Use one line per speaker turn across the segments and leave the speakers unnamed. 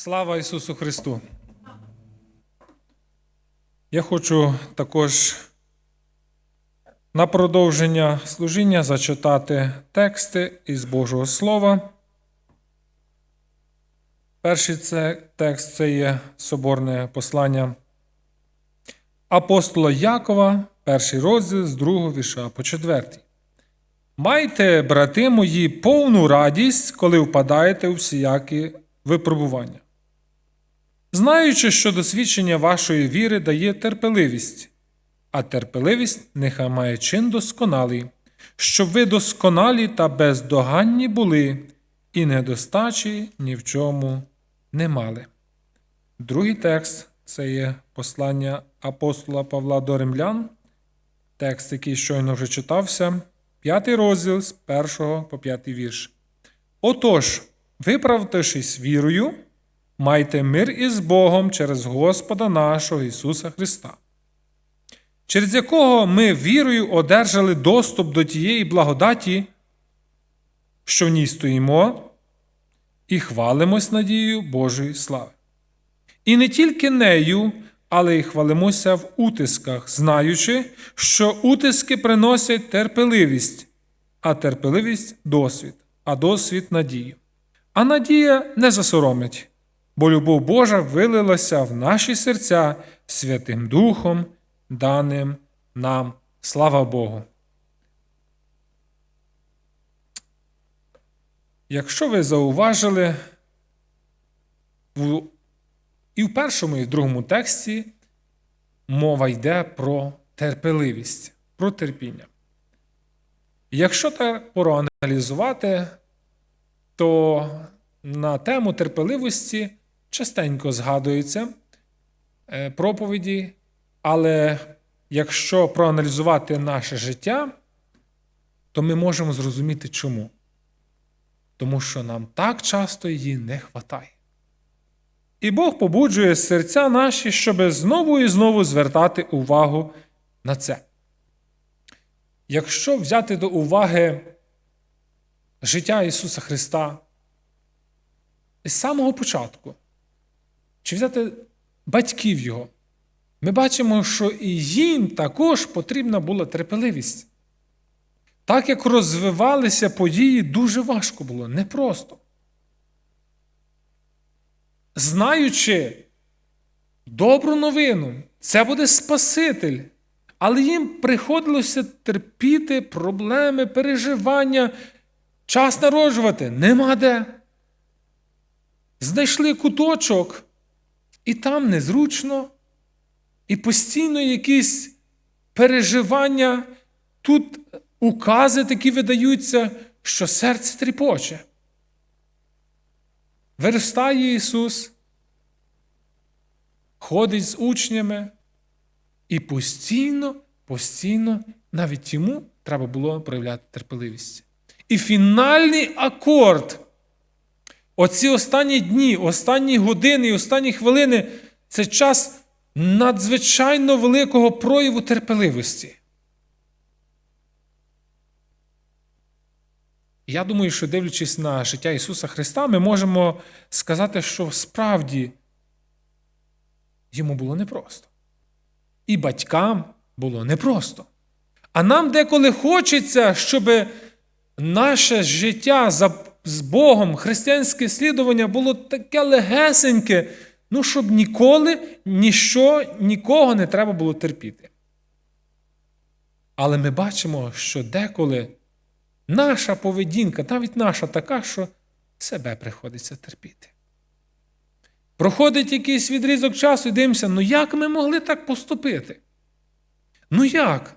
Слава Ісусу Христу! Я хочу також на продовження служіння зачитати тексти із Божого Слова. Перший це текст це є соборне послання апостола Якова, перший розділ з другого віша по четвертий. Майте, брати мої, повну радість, коли впадаєте у всіякі випробування. Знаючи, що досвідчення вашої віри дає терпеливість, а терпеливість нехай має чин досконалий, щоб ви досконалі та бездоганні були, і недостачі ні в чому не мали. Другий текст це є послання апостола Павла до римлян, текст, який щойно вже читався, п'ятий розділ з першого по п'ятий вірш. Отож, виправдавшись вірою, майте мир із Богом через Господа нашого Ісуса Христа, через якого ми вірою одержали доступ до тієї благодаті, що в ній стоїмо, і хвалимось надією Божої слави. І не тільки нею, але й хвалимося в утисках, знаючи, що утиски приносять терпеливість, а терпеливість досвід, а досвід надію. А надія не засоромить, бо любов Божа вилилася в наші серця Святим Духом, даним нам. Слава Богу. Якщо ви зауважили, і в першому, і в другому тексті мова йде про терпеливість, про терпіння. Якщо так проаналізувати, то на тему терпеливості частенько згадуються е, проповіді, але якщо проаналізувати наше життя, то ми можемо зрозуміти чому. Тому що нам так часто її не вистачає. І Бог побуджує серця наші, щоб знову і знову звертати увагу на це. Якщо взяти до уваги життя Ісуса Христа з самого початку, чи взяти батьків Його, ми бачимо, що і їм також потрібна була терпеливість. Так як розвивалися події, дуже важко було, непросто. Знаючи добру новину, це буде Спаситель, але їм приходилося терпіти проблеми, переживання, час народжувати нема де. Знайшли куточок, і там незручно, і постійно якісь переживання, тут укази такі видаються, що серце тріпоче. Виростає Ісус, ходить з учнями, і постійно, постійно, навіть йому треба було проявляти терпеливість. І фінальний акорд, оці останні дні, останні години і останні хвилини це час надзвичайно великого прояву терпеливості. Я думаю, що дивлячись на життя Ісуса Христа, ми можемо сказати, що справді йому було непросто. І батькам було непросто. А нам деколи хочеться, щоб наше життя з Богом, християнське слідування було таке легесеньке, ну, щоб ніколи ніщо, нікого не треба було терпіти. Але ми бачимо, що деколи наша поведінка, навіть наша така, що себе приходиться терпіти. Проходить якийсь відрізок часу і дивимося, ну як ми могли так поступити? Ну як?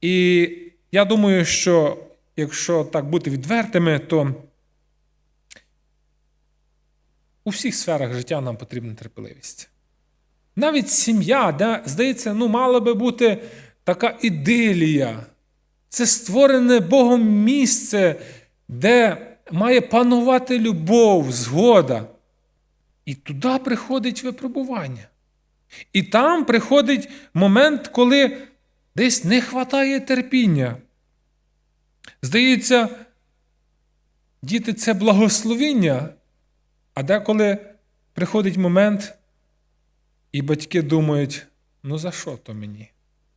І я думаю, що якщо так бути відвертими, то у всіх сферах життя нам потрібна терпеливість. Навіть сім'я, де, здається, ну, мала би бути така ідилія. Це створене Богом місце, де має панувати любов, згода. І туди приходить випробування. І там приходить момент, коли десь не вистачає терпіння. Здається, діти це благословіння, А деколи приходить момент, і батьки думають: ну за що то мені?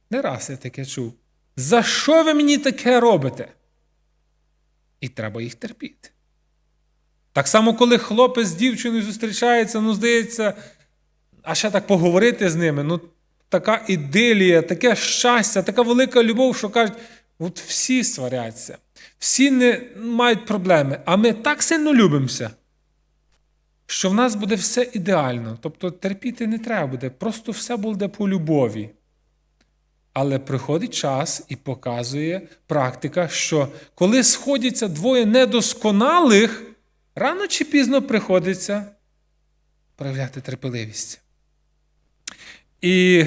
Не раз я таке чув. За що ви мені таке робите? І треба їх терпіти. Так само, коли хлопець з дівчиною зустрічається, ну, здається, а ще так поговорити з ними, ну, така ідилія, таке щастя, така велика любов, що кажуть, от всі сваряться, всі не мають проблеми, а ми так сильно любимося, що в нас буде все ідеально. Тобто терпіти не треба буде, просто все буде по любові. Але приходить час і показує практика, що коли сходяться двоє недосконалих, рано чи пізно приходиться проявляти терпеливість. І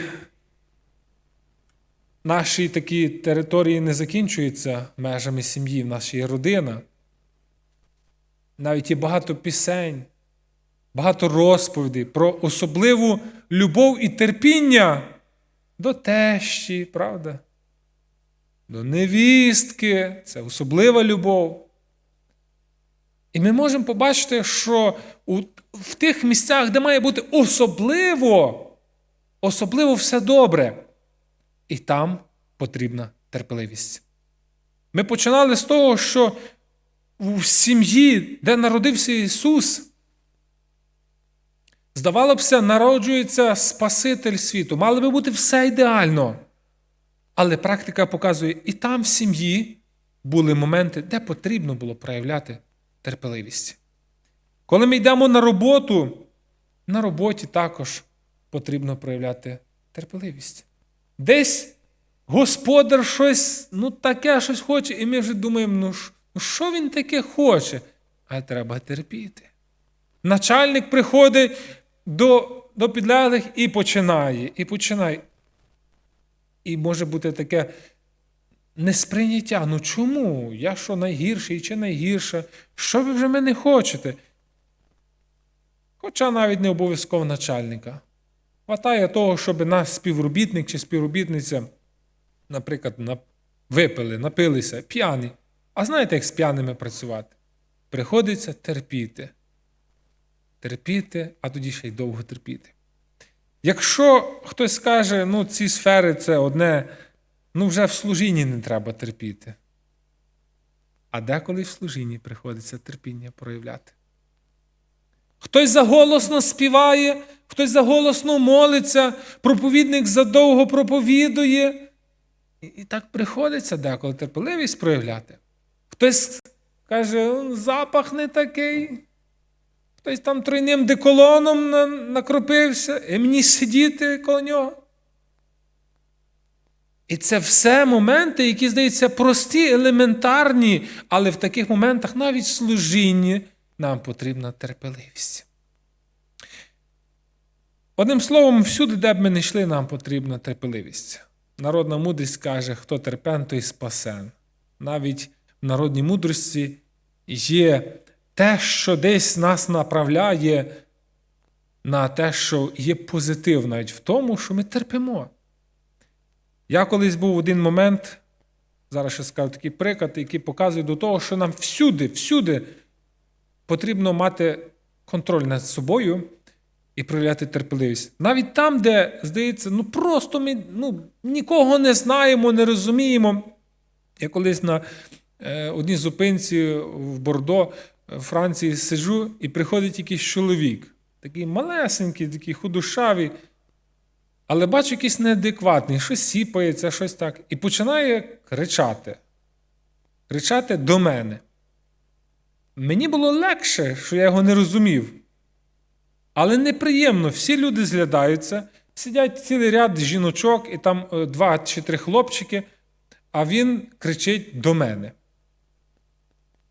наші такі території не закінчуються межами сім'ї, в нас є родина. Навіть є багато пісень, багато розповідей про особливу любов і терпіння до тещі, правда? До невістки, це особлива любов. І ми можемо побачити, що в тих місцях, де має бути особливо, особливо все добре, і там потрібна терпеливість. Ми починали з того, що в сім'ї, де народився Ісус, здавалося народжується Спаситель світу. Мало би бути все ідеально. Але практика показує, і там в сім'ї були моменти, де потрібно було проявляти терпеливість. Коли ми йдемо на роботу, на роботі також потрібно проявляти терпеливість. Десь господар щось, ну таке щось хоче, і ми вже думаємо, ну ну що він таке хоче? А треба терпіти. Начальник приходить до, до підлеглих і починає, і починає. І може бути таке несприйняття. Ну чому? Я що найгірший чи найгірша? Що ви вже мене хочете? Хоча навіть не обов'язково начальника. Хватає того, щоб наш співробітник чи співробітниця, наприклад, випили, напилися, п'яні. А знаєте, як з п'яними працювати? Приходиться терпіти. Терпіти, а тоді ще й довго терпіти. Якщо хтось скаже, ну ці сфери це одне, ну вже в служінні не треба терпіти. А деколи в служінні приходиться терпіння проявляти. Хтось заголосно співає, хтось заголосно молиться, проповідник задовго проповідує. І, так приходиться деколи терпеливість проявляти. Хтось каже, запах не такий. Хтось там тройним деколоном накропився, і мені сидіти коло нього. І це все моменти, які, здається, прості, елементарні, але в таких моментах навіть служінні нам потрібна терпеливість. Одним словом, всюди, де б ми не йшли, нам потрібна терпеливість. Народна мудрість каже, хто терпен, той спасен. Навіть в народній мудрості є те, що десь нас направляє на те, що є позитив навіть в тому, що ми терпимо. Я колись був один момент, зараз ще скажу такий приклад, який показує до того, що нам всюди, всюди потрібно мати контроль над собою і проявляти терпеливість. Навіть там, де, здається, ну просто ми ну, нікого не знаємо, не розуміємо. Я колись на е, одній зупинці в Бордо в Франції сиджу, і приходить якийсь чоловік, такий малесенький, такий худошавий, але бачу якийсь неадекватний, щось сіпається, щось так, і починає кричати. Кричати до мене. Мені було легше, що я його не розумів. Але неприємно, всі люди зглядаються, сидять цілий ряд жіночок, і там два чи три хлопчики, а він кричить до мене.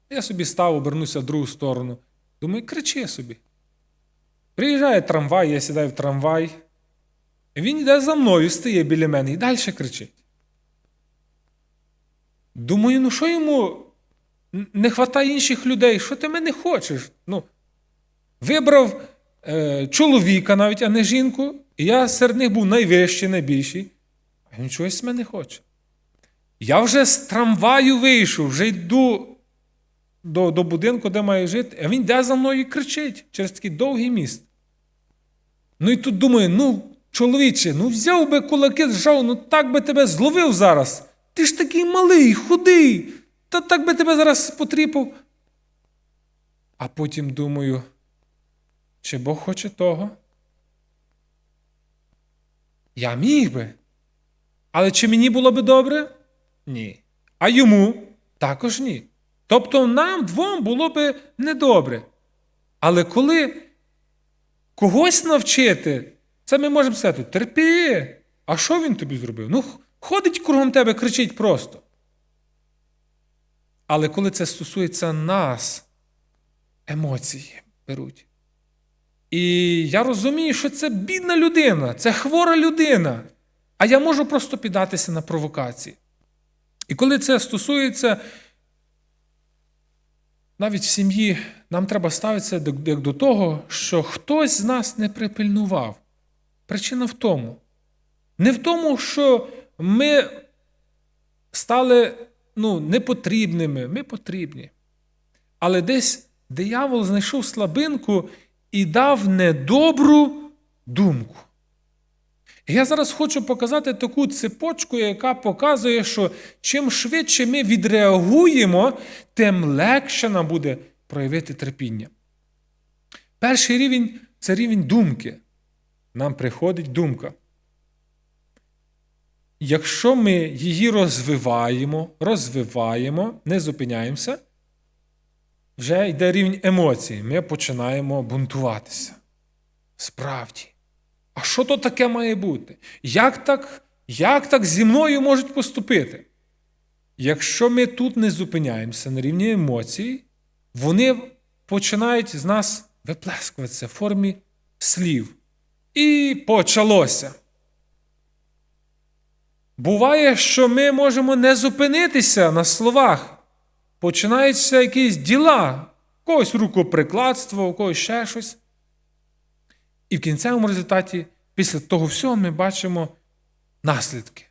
Я собі став, обернуся в другу сторону. Думаю, кричи собі. Приїжджає трамвай, я сідаю в трамвай. Він йде за мною, стає біля мене і далі кричить. Думаю, ну що йому не вистачає інших людей? Що ти мене хочеш? Ну, Вибрав е, чоловіка навіть, а не жінку, і я серед них був найвищий, найбільший, він чогось з мене хоче. Я вже з трамваю вийшов, вже йду до, до будинку, де має жити, а він йде за мною і кричить через такий довгий міст. Ну і тут думаю, ну, чоловіче, ну взяв би кулаки, зжав, ну так би тебе зловив зараз. Ти ж такий малий, худий, та так би тебе зараз потріпав. А потім думаю, чи Бог хоче того? Я міг би. Але чи мені було би добре? Ні. А йому також ні. Тобто нам двом було би недобре. Але коли когось навчити, це ми можемо сказати, терпи. А що він тобі зробив? Ну, ходить кругом тебе, кричить просто. Але коли це стосується нас, емоції беруть. І я розумію, що це бідна людина, це хвора людина. А я можу просто піддатися на провокації. І коли це стосується навіть в сім'ї, нам треба ставитися як до того, що хтось з нас не припильнував. Причина в тому. Не в тому, що ми стали ну, непотрібними, ми потрібні. Але десь диявол знайшов слабинку і дав недобру думку. Я зараз хочу показати таку цепочку, яка показує, що чим швидше ми відреагуємо, тим легше нам буде проявити терпіння. Перший рівень це рівень думки. Нам приходить думка. Якщо ми її розвиваємо, розвиваємо, не зупиняємося, вже йде рівень емоцій. Ми починаємо бунтуватися. Справді. А що то таке має бути? Як так, Як так зі мною можуть поступити? Якщо ми тут не зупиняємося на рівні емоцій, вони починають з нас виплескуватися в формі слів. І почалося. Буває, що ми можемо не зупинитися на словах. Починаються якісь діла, когось рукоприкладство, у когось ще щось. І в кінцевому результаті, після того всього, ми бачимо наслідки.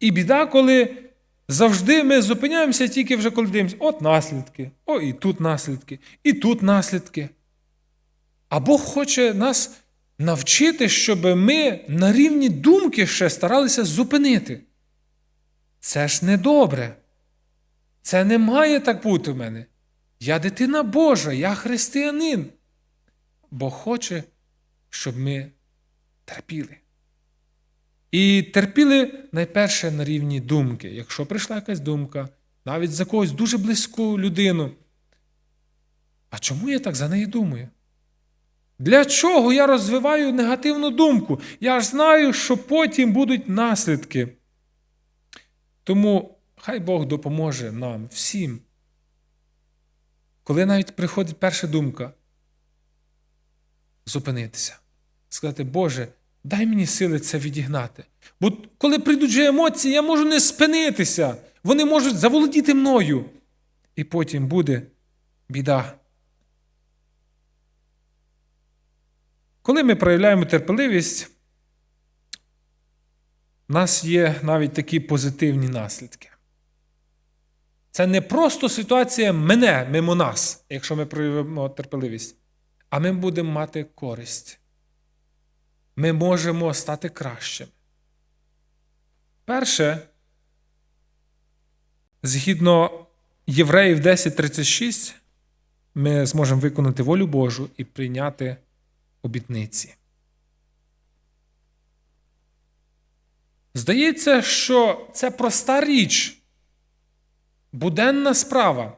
І біда, коли завжди ми зупиняємося тільки вже коли дивимося, от наслідки, о, і тут наслідки, і тут наслідки. А Бог хоче нас навчити, щоб ми на рівні думки ще старалися зупинити. Це ж не добре. Це не має так бути в мене. Я дитина Божа, я християнин. Бог хоче, щоб ми терпіли. І терпіли найперше на рівні думки. Якщо прийшла якась думка, навіть за когось дуже близьку людину. А чому я так за неї думаю? Для чого я розвиваю негативну думку? Я ж знаю, що потім будуть наслідки. Тому хай Бог допоможе нам всім. Коли навіть приходить перша думка, зупинитися, сказати, Боже, дай мені сили це відігнати. Бо коли прийдуть емоції, я можу не спинитися, вони можуть заволодіти мною. І потім буде біда. Коли ми проявляємо терпеливість, у нас є навіть такі позитивні наслідки. Це не просто ситуація мене мимо нас, якщо ми проявимо терпеливість, а ми будемо мати користь. Ми можемо стати кращими. Перше, згідно Євреїв 10.36, ми зможемо виконати волю Божу і прийняти обітниці. Здається, що це проста річ, буденна справа.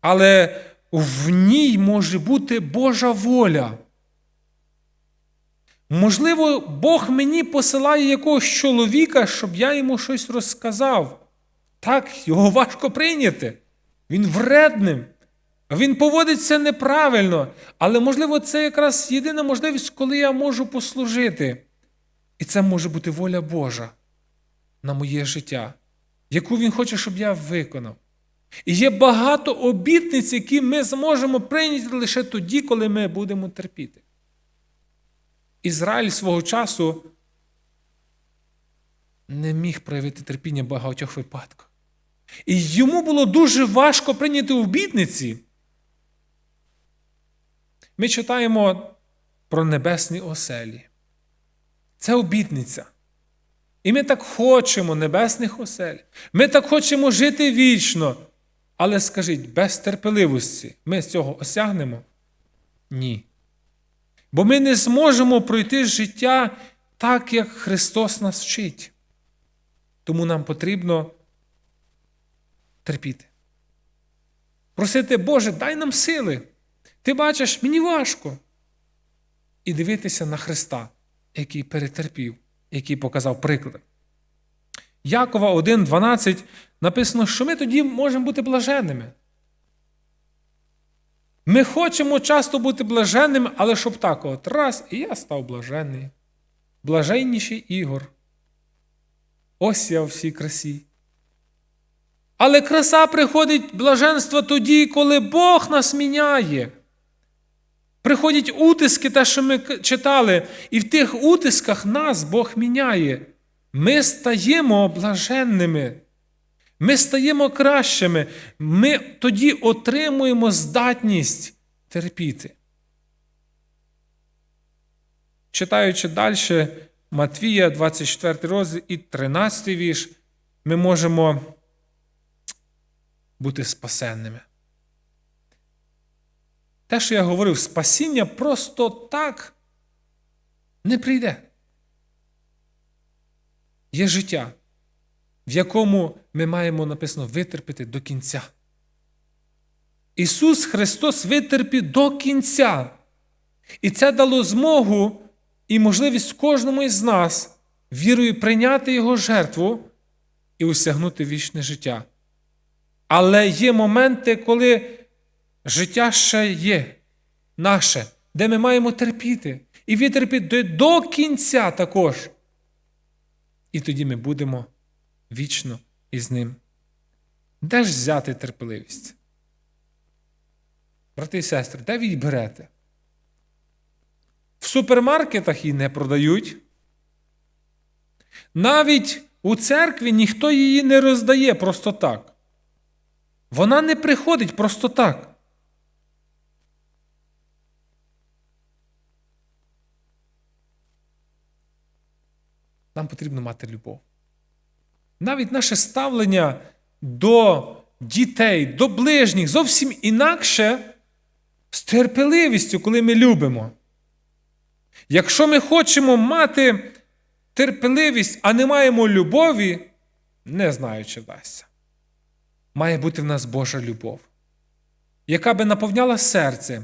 Але в ній може бути Божа воля. Можливо, Бог мені посилає якогось чоловіка, щоб я йому щось розказав. Так, його важко прийняти. Він вредним. Він поводиться неправильно, але, можливо, це якраз єдина можливість, коли я можу послужити. І це може бути воля Божа на моє життя, яку Він хоче, щоб я виконав. І є багато обітниць, які ми зможемо прийняти лише тоді, коли ми будемо терпіти. Ізраїль свого часу не міг проявити терпіння багатьох випадках. І йому було дуже важко прийняти обітниці. Ми читаємо про небесні оселі. Це обітниця. І ми так хочемо небесних осель. Ми так хочемо жити вічно. Але скажіть, без терпеливості ми цього осягнемо? Ні. Бо ми не зможемо пройти життя так, як Христос нас вчить. Тому нам потрібно терпіти. Просити, Боже, дай нам сили. Ти бачиш, мені важко. І дивитися на Христа, який перетерпів, який показав приклад. Якова 1,12 написано, що ми тоді можемо бути блаженними. Ми хочемо часто бути блаженними, але щоб так от раз, і я став блаженний. Блаженніший Ігор. Ось я у всій красі. Але краса приходить блаженство тоді, коли Бог нас міняє. Приходять утиски, те, що ми читали, і в тих утисках нас Бог міняє. Ми стаємо блаженними. Ми стаємо кращими. Ми тоді отримуємо здатність терпіти. Читаючи далі Матвія, 24 розділ і 13 вірш, ми можемо бути спасенними. Те, що я говорив, спасіння просто так не прийде. Є життя, в якому ми маємо написано витерпіти до кінця. Ісус Христос витерпів до кінця. І це дало змогу і можливість кожному із нас вірою прийняти Його жертву і осягнути вічне життя. Але є моменти, коли життя ще є наше, де ми маємо терпіти. І витерпіти до кінця також. І тоді ми будемо вічно із ним. Де ж взяти терпеливість? Брати і сестри, де ви її берете? В супермаркетах її не продають. Навіть у церкві ніхто її не роздає просто так. Вона не приходить просто так. Нам потрібно мати любов. Навіть наше ставлення до дітей, до ближніх зовсім інакше з терпеливістю, коли ми любимо. Якщо ми хочемо мати терпеливість, а не маємо любові, не знаю, чи вдасться. Має бути в нас Божа любов, яка би наповняла серце.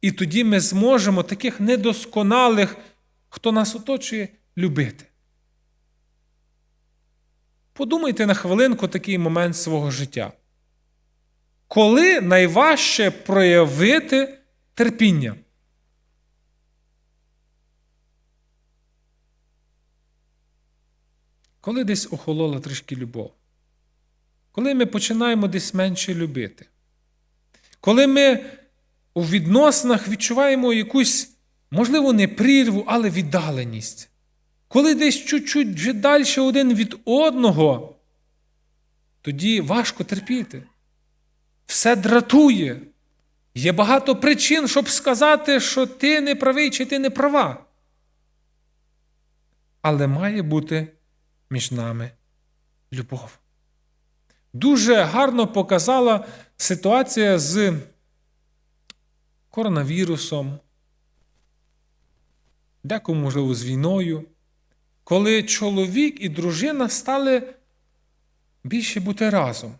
І тоді ми зможемо таких недосконалих, хто нас оточує, любити. Подумайте на хвилинку такий момент свого життя. Коли найважче проявити терпіння? Коли десь охолола трішки любов. Коли ми починаємо десь менше любити. Коли ми у відносинах відчуваємо якусь, можливо, не прірву, але віддаленість. Коли десь чуть-чуть вже далі один від одного, тоді важко терпіти. Все дратує. Є багато причин, щоб сказати, що ти не правий чи ти не права. Але має бути між нами любов. Дуже гарно показала ситуація з коронавірусом, декому, можливо, з війною, коли чоловік і дружина стали більше бути разом.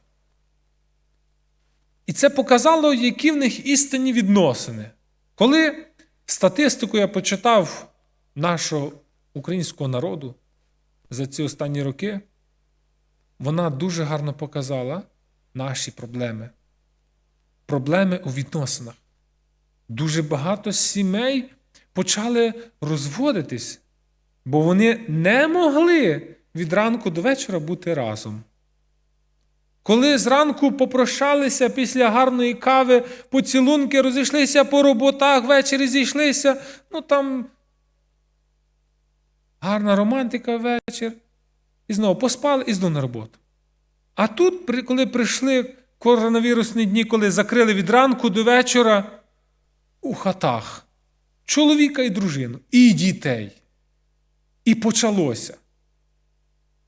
І це показало, які в них істинні відносини. Коли статистику я почитав нашого українського народу за ці останні роки, вона дуже гарно показала наші проблеми. Проблеми у відносинах. Дуже багато сімей почали розводитись, бо вони не могли від ранку до вечора бути разом. Коли зранку попрощалися після гарної кави, поцілунки розійшлися по роботах, ввечері зійшлися, ну там гарна романтика вечір. І знову поспали і знову на роботу. А тут, коли прийшли коронавірусні дні, коли закрили від ранку до вечора у хатах чоловіка і дружину, і дітей. І почалося.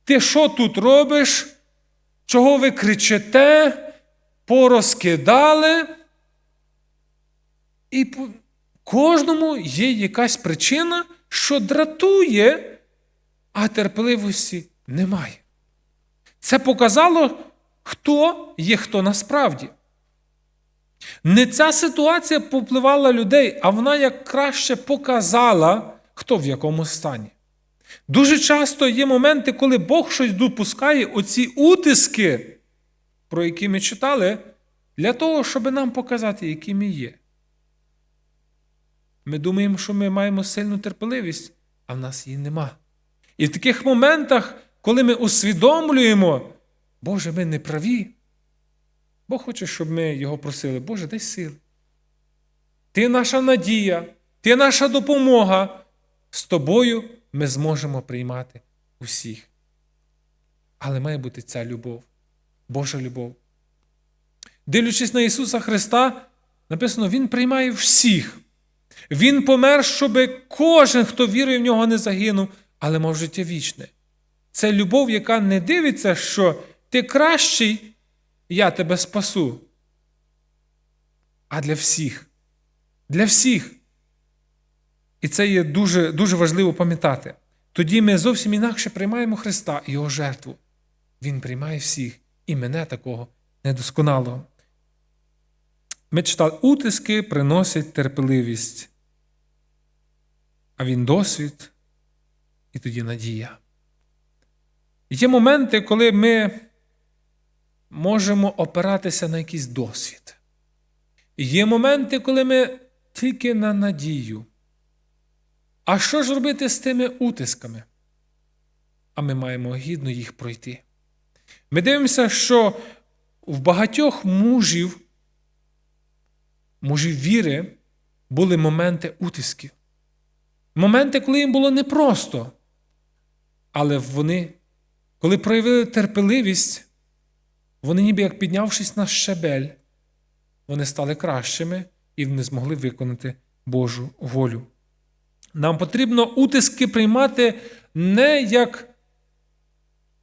Ти що тут робиш? Чого ви кричите? Порозкидали? І кожному є якась причина, що дратує, а терпеливості немає. Це показало, хто є хто насправді. Не ця ситуація попливала людей, а вона як краще показала, хто в якому стані. Дуже часто є моменти, коли Бог щось допускає, оці утиски, про які ми читали, для того, щоб нам показати, які ми є. Ми думаємо, що ми маємо сильну терпеливість, а в нас її нема. І в таких моментах, коли ми усвідомлюємо, Боже, ми не праві, Бог хоче, щоб ми його просили, Боже, дай сили. Ти наша надія, ти наша допомога. З тобою ми зможемо приймати усіх. Але має бути ця любов, Божа любов. Дивлячись на Ісуса Христа, написано, Він приймає всіх. Він помер, щоб кожен, хто вірує в нього, не загинув, але мав життя вічне. Це любов, яка не дивиться, що ти кращий, я тебе спасу. А для всіх. Для всіх. І це є дуже, дуже важливо пам'ятати. Тоді ми зовсім інакше приймаємо Христа і Його жертву. Він приймає всіх, і мене такого недосконалого. Ми читали, утиски приносять терпеливість, а він досвід, і тоді надія. Є моменти, коли ми можемо опиратися на якийсь досвід. Є моменти, коли ми тільки на надію. А що ж робити з тими утисками? А ми маємо гідно їх пройти. Ми дивимося, що в багатьох мужів, мужів віри, були моменти утисків. Моменти, коли їм було непросто. Але вони, коли проявили терпеливість, вони, ніби як піднявшись на щебель, вони стали кращими і не змогли виконати Божу волю. Нам потрібно утиски приймати не як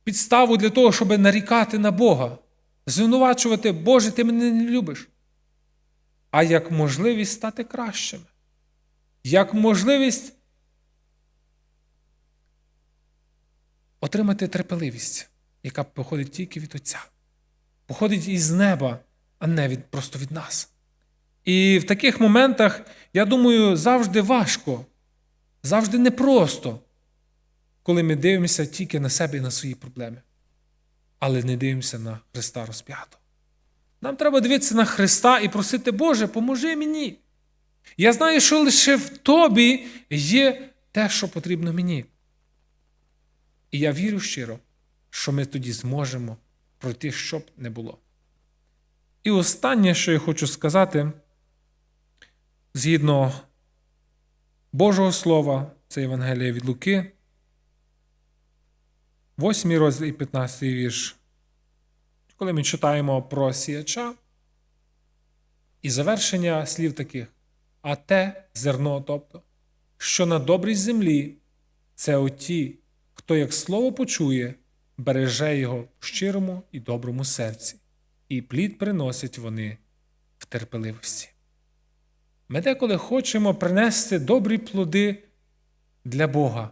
підставу для того, щоб нарікати на Бога, звинувачувати, Боже, ти мене не любиш, а як можливість стати кращими, як можливість отримати терпеливість, яка походить тільки від Отця, походить із неба, а не від, просто від нас. І в таких моментах, я думаю, завжди важко, завжди непросто, коли ми дивимося тільки на себе і на свої проблеми, але не дивимося на Христа розп'ятого. Нам треба дивитися на Христа і просити, Боже, поможи мені. Я знаю, що лише в Тобі є те, що потрібно мені. І я вірю щиро, що ми тоді зможемо пройти, що б не було. І останнє, що я хочу сказати, згідно Божого Слова, це Євангелія від Луки, 8 розділ і 15 вірш. Коли ми читаємо про сіяча і завершення слів таких, а те зерно, тобто, що на добрій землі, це оті, хто як слово почує, береже його в щирому і доброму серці, і плід приносять вони в терпеливості. Ми деколи хочемо принести добрі плоди для Бога.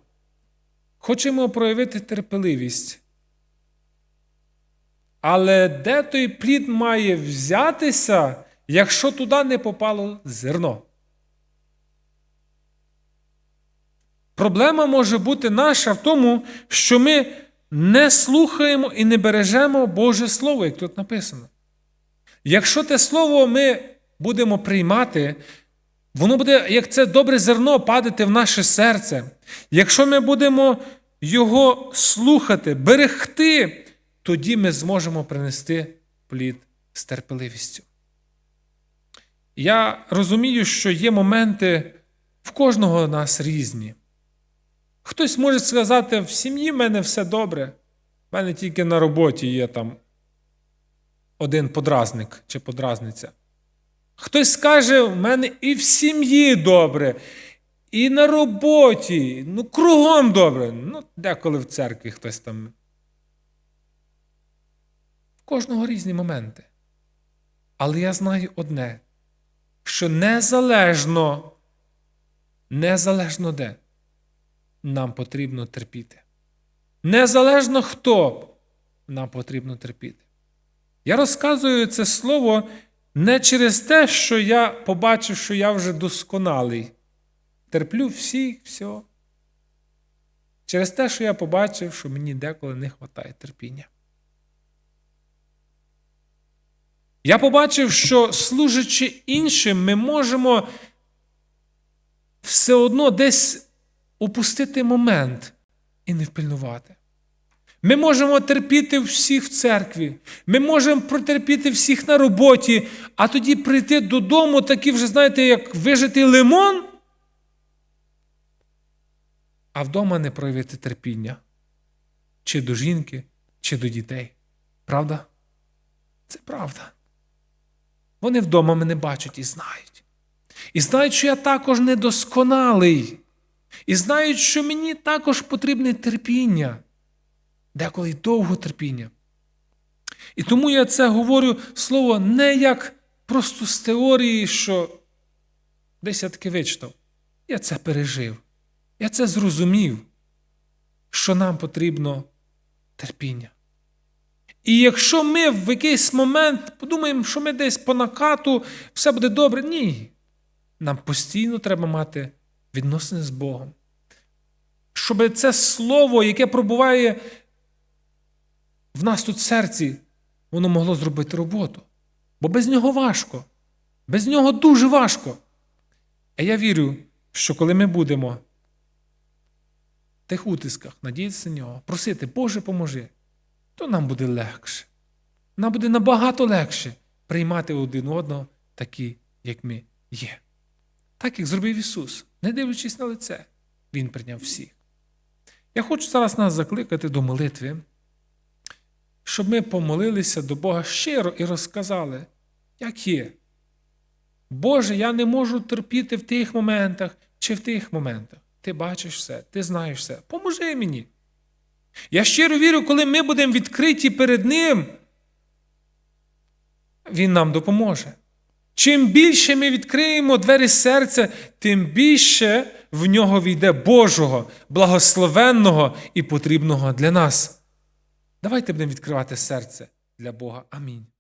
Хочемо проявити терпеливість. Але де той плід має взятися, якщо туди не попало зерно? Проблема може бути наша в тому, що ми не слухаємо і не бережемо Боже Слово, як тут написано. Якщо те слово ми будемо приймати, воно буде, як це добре зерно, падати в наше серце. Якщо ми будемо його слухати, берегти, тоді ми зможемо принести плід з терпеливістю. Я розумію, що є моменти в кожного з нас різні. Хтось може сказати, в сім'ї в мене все добре, в мене тільки на роботі є там один подразник чи подразниця. Хтось скаже, в мене і в сім'ї добре, і на роботі, ну кругом добре. Ну, деколи в церкві хтось там. В кожного різні моменти. Але я знаю одне, що незалежно, незалежно де, нам потрібно терпіти. Незалежно хто, нам потрібно терпіти. Я розказую це слово не через те, що я побачив, що я вже досконалий. Терплю всіх, все. Через те, що я побачив, що мені деколи не вистачає терпіння. Я побачив, що служачи іншим, ми можемо все одно десь упустити момент і не впильнувати. Ми можемо терпіти всіх в церкві, ми можемо протерпіти всіх на роботі, а тоді прийти додому, такі вже, знаєте, як вижитий лимон, а вдома не проявити терпіння чи до жінки, чи до дітей. Правда? Це правда. Вони вдома мене бачать і знають. І знають, що я також недосконалий. І знають, що мені також потрібне терпіння, деколи й довго терпіння. І тому я це говорю слово не як просто з теорії, що десь я таки вичитав. Я це пережив. Я це зрозумів, що нам потрібно терпіння. І якщо ми в якийсь момент подумаємо, що ми десь по накату, все буде добре, ні. Нам постійно треба мати відносини з Богом. Щоб це слово, яке пробуває в нас тут в серці, воно могло зробити роботу. Бо без нього важко. Без нього дуже важко. А я вірю, що коли ми будемо в тих утисках надіятися на нього, просити, Боже, поможи, то нам буде легше. Нам буде набагато легше приймати один одного такі, як ми є. Так, як зробив Ісус, не дивлячись на лице, Він прийняв всіх. Я хочу зараз нас закликати до молитви, щоб ми помолилися до Бога щиро і розказали, як є. Боже, я не можу терпіти в тих моментах чи в тих моментах. Ти бачиш все, ти знаєш все. Поможи мені. Я щиро вірю, коли ми будемо відкриті перед Ним, Він нам допоможе. Чим більше ми відкриємо двері серця, тим більше в нього війде Божого, благословенного і потрібного для нас. Давайте будемо відкривати серце для Бога. Амінь.